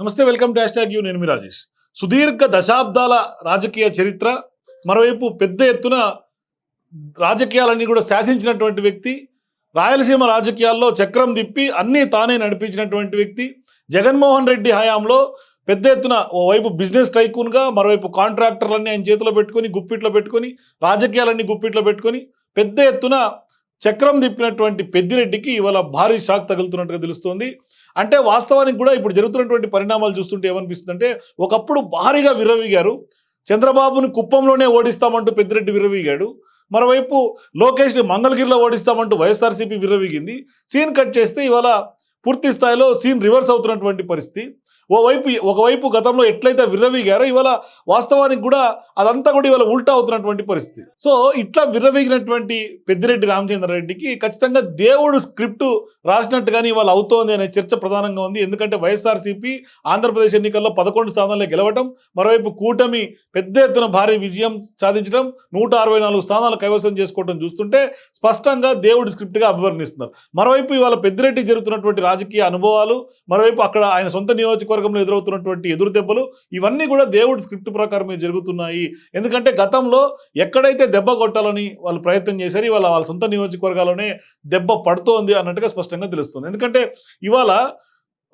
నమస్తే welcome dash tag you. నేను మీ రాజేష్. సుదీర్ఘ దశాబ్దాల రాజకీయ చరిత్ర మరోవైపు పెద్ద ఎత్తున రాజకీయాలన్నీ కూడా శాసించినటువంటి వ్యక్తి రాయలసీమ రాజకీయాల్లో చక్రం తిప్పి అన్నీ తానే నడిపించినటువంటి వ్యక్తి జగన్మోహన్ రెడ్డి హయాంలో పెద్ద ఎత్తున ఓవైపు బిజినెస్ టైకూన్గా మరోవైపు కాంట్రాక్టర్లన్నీ ఆయన చేతిలో పెట్టుకొని గుప్పిట్లో పెట్టుకొని రాజకీయాలన్నీ గుప్పిట్లో పెట్టుకొని పెద్ద ఎత్తున చక్రం తిప్పినటువంటి పెద్దిరెడ్డికి ఇవాళ భారీ షాక్ తగులుతున్నట్టుగా తెలుస్తోంది. అంటే వాస్తవానికి కూడా ఇప్పుడు జరుగుతున్నటువంటి పరిణామాలు చూస్తుంటే ఏమనిపిస్తుంది అంటే ఒకప్పుడు భారీగా విర్రవీగారు. చంద్రబాబుని కుప్పంలోనే ఓడిస్తామంటూ పెద్దిరెడ్డి విర్రవీగాడు. మరోవైపు లోకేష్ని మంగళగిరిలో ఓడిస్తామంటూ వైఎస్ఆర్సీపీ విర్రవీగింది. సీన్ కట్ చేస్తే ఇవాళ పూర్తి స్థాయిలో సీన్ రివర్స్ అవుతున్నటువంటి పరిస్థితి. ఓవైపు ఒకవైపు గతంలో ఎట్లయితే విర్రవీగారో ఇవాళ వాస్తవానికి కూడా అదంతా కూడా ఇవాళ ఉల్టా అవుతున్నటువంటి పరిస్థితి. సో ఇట్లా విర్రవీగినటువంటి పెద్దిరెడ్డి రామచంద్రారెడ్డికి ఖచ్చితంగా దేవుడు స్క్రిప్ట్ రాసినట్టుగానే ఇవాళ అవుతోంది అనే చర్చ ప్రధానంగా ఉంది. ఎందుకంటే వైఎస్ఆర్సీపీ ఆంధ్రప్రదేశ్ ఎన్నికల్లో పదకొండు స్థానాల్లో గెలవటం మరోవైపు కూటమి పెద్ద ఎత్తున భారీ విజయం సాధించడం నూట అరవై నాలుగు స్థానాలు కైవసం చేసుకోవడం చూస్తుంటే స్పష్టంగా దేవుడి స్క్రిప్ట్గా అభివర్ణిస్తున్నారు. మరోవైపు ఇవాళ పెద్దిరెడ్డి జరుగుతున్నటువంటి రాజకీయ అనుభవాలు మరోవైపు అక్కడ ఆయన సొంత నియోజకవర్గంలో ఎదురవుతున్నటువంటి ఎదురు దెబ్బలు ఇవన్నీ కూడా దేవుడి స్క్రిప్ట్ ప్రకారమే జరుగుతున్నాయి. ఎందుకంటే గతంలో ఎక్కడైతే దెబ్బ కొట్టాలని వాళ్ళు ప్రయత్నం చేశారు ఇవాళ వాళ్ళ సొంత నియోజకవర్గాల్లోనే దెబ్బ పడుతోంది అన్నట్టుగా స్పష్టంగా తెలుస్తుంది. ఎందుకంటే ఇవాళ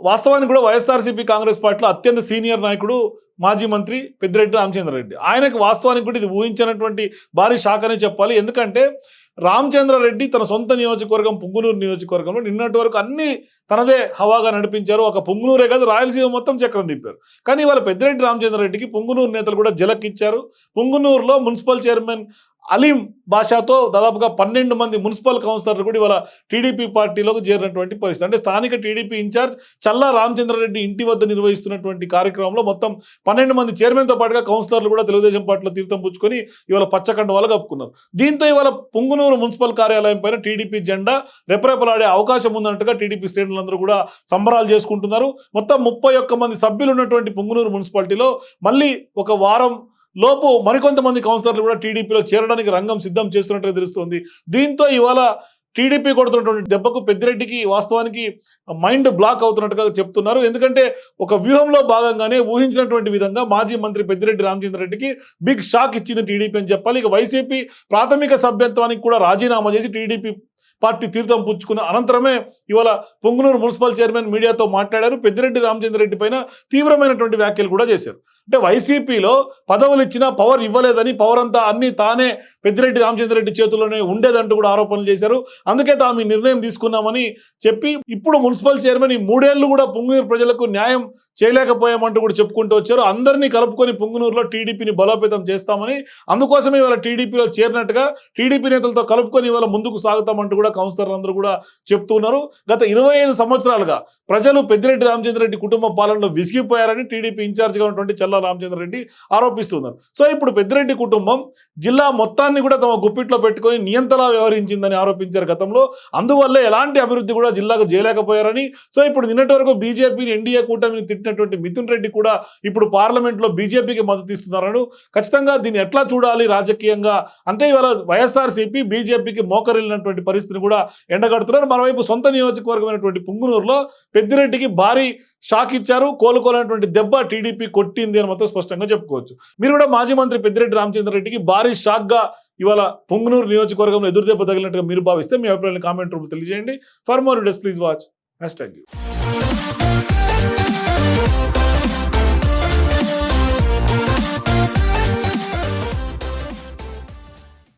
వాస్తవానికి కూడా వైఎస్ఆర్సీపీ కాంగ్రెస్ పార్టీలో అత్యంత సీనియర్ నాయకుడు మాజీ మంత్రి పెద్దిరెడ్డి రామచంద్రారెడ్డి. ఆయనకు వాస్తవానికి కూడా ఇది ఊహించినటువంటి భారీ షాక్ అనే చెప్పాలి. ఎందుకంటే రామచంద్రారెడ్డి తన సొంత నియోజకవర్గం పుంగునూరు నియోజకవర్గంలో నిన్నటి వరకు అన్ని తనదే హవాగా నడిపించారు. ఒక పుంగునూరే కాదు రాయలసీమ మొత్తం చక్రం తిప్పారు. కానీ ఇవాళ పెద్దిరెడ్డి రామచంద్రారెడ్డికి పుంగునూరు నేతలు కూడా జలకిచ్చారు. పుంగునూరులో మున్సిపల్ చైర్మన్ అలీం భాషతో దాదాపుగా పన్నెండు మంది మున్సిపల్ కౌన్సిలర్లు కూడా ఇవాళ టీడీపీ పార్టీలోకి చేరినటువంటి పరిస్థితి. అంటే స్థానిక టీడీపీ ఇన్ఛార్జ్ చల్లా రామచంద్రారెడ్డి ఇంటి వద్ద నిర్వహిస్తున్నటువంటి కార్యక్రమంలో మొత్తం పన్నెండు మంది చైర్మన్తో పాటుగా కౌన్సిలర్లు కూడా తెలుగుదేశం పార్టీలో తీర్థం పుచ్చుకొని ఇవాళ పచ్చకండ వాళ్ళు కప్పుకున్నారు. దీంతో ఇవాళ పుంగునూరు మున్సిపల్ కార్యాలయం పైన టీడీపీ జెండా రెపరెపలాడే అవకాశం ఉందన్నట్టుగా టీడీపీ శ్రేణులందరూ కూడా సంబరాలు చేసుకుంటున్నారు. మొత్తం ముప్పై ఒక్క మంది సభ్యులు ఉన్నటువంటి పుంగునూరు మున్సిపాలిటీలో మళ్ళీ ఒక వారం లోపు మరికొంతమంది కౌన్సిలర్లు కూడా టీడీపీలో చేరడానికి రంగం సిద్ధం చేస్తున్నట్టుగా తెలుస్తోంది. దీంతో ఇవాళ టీడీపీ కొడుతున్నటువంటి దెబ్బకు పెద్దిరెడ్డికి వాస్తవానికి మైండ్ బ్లాక్ అవుతున్నట్టుగా చెప్తున్నారు. ఎందుకంటే ఒక వ్యూహంలో భాగంగానే ఊహించినటువంటి విధంగా మాజీ మంత్రి పెద్దిరెడ్డి రామచంద్రరెడ్డికి బిగ్ షాక్ ఇచ్చింది టీడీపీ అని చెప్పాలి. ఇక వైసీపీ ప్రాథమిక సభ్యత్వానికి కూడా రాజీనామా చేసి టీడీపీ పార్టీ తీర్థం పుచ్చుకున్న అనంతరమే ఇవాళ పొంగునూరు మున్సిపల్ చైర్మన్ మీడియాతో మాట్లాడారు. పెద్దిరెడ్డి రామచంద్రరెడ్డి పైన తీవ్రమైనటువంటి వ్యాఖ్యలు కూడా చేశారు. అంటే వైసీపీలో పదవులు ఇచ్చినా పవర్ ఇవ్వలేదని పవర్ అంతా అన్ని తానే పెద్దిరెడ్డి రామచంద్రరెడ్డి చేతుల్లోనే ఉండేదంటూ కూడా ఆరోపణలు చేశారు. అందుకే తాము ఈ నిర్ణయం తీసుకున్నామని చెప్పి ఇప్పుడు మున్సిపల్ చైర్మన్ ఈ మూడేళ్ళు కూడా పొంగునూరు ప్రజలకు న్యాయం చేయలేకపోయామంటూ కూడా చెప్పుకుంటూ వచ్చారు. అందరినీ కలుపుకొని పొంగునూరులో టీడీపీని బలోపేతం చేస్తామని అందుకోసమే ఇవాళ టీడీపీలో చేరినట్టుగా టీడీపీ నేతలతో కలుపుకొని ఇవాళ ముందుకు సాగుతామని అంటూ కూడా కౌన్సిలర్లు అందరూ కూడా చెప్తున్నారు గత ఇరవై ఐదు సంవత్సరాలుగా ప్రజలు పెద్దిరెడ్డి రామచంద్రరెడ్డి కుటుంబ పాలనలో విసిగిపోయారని టీడీపీ ఇన్ఛార్జ్గా ఉన్నటువంటి చల్లా రామచంద్రరెడ్డి ఆరోపిస్తున్నారు సో ఇప్పుడు పెద్దిరెడ్డి కుటుంబం జిల్లా మొత్తాన్ని కూడా తమ గుప్పిట్లో పెట్టుకొని నియంతలా వ్యవహరించిందని ఆరోపించారు గతంలో. అందువల్ల ఎలాంటి అభివృద్ధి కూడా జిల్లాకు చేయలేకపోయారని. సో ఇప్పుడు నిన్నటి వరకు బీజేపీని ఎన్డీఏ కూటమిని తిట్టినటువంటి మిథున్ రెడ్డి కూడా ఇప్పుడు పార్లమెంట్లో బీజేపీకి మద్దతు ఇస్తున్నారని. ఖచ్చితంగా దీన్ని ఎట్లా చూడాలి రాజకీయంగా? అంటే ఇవాళ వైఎస్ఆర్సీపీ బీజేపీకి మోకరిల్లినటువంటి పరిస్థితిని కూడా ఎండగడుతున్నారు. మరోవైపు సొంత నియోజకవర్గమైనటువంటి పుంగునూరులో పెద్దిరెడ్డికి భారీ షాక్ ఇచ్చారు. కోలుకోలేనటువంటి దెబ్బ టీడీపీ కొట్టింది అని మాత్రం స్పష్టంగా చెప్పుకోవచ్చు. మీరు కూడా మాజీ మంత్రి పెద్దిరెడ్డి రామచంద్రరెడ్డికి భారీ షాక్గా ఇవాళ పుంగునూరు నియోజకవర్గంలో ఎదురుదెబ్బ తగిలినట్టుగా మీరు భావిస్తే మీ అభిప్రాయాన్ని కామెంట్ రూపంలో తెలియజేయండి. For more డెస్ please watch hashtag you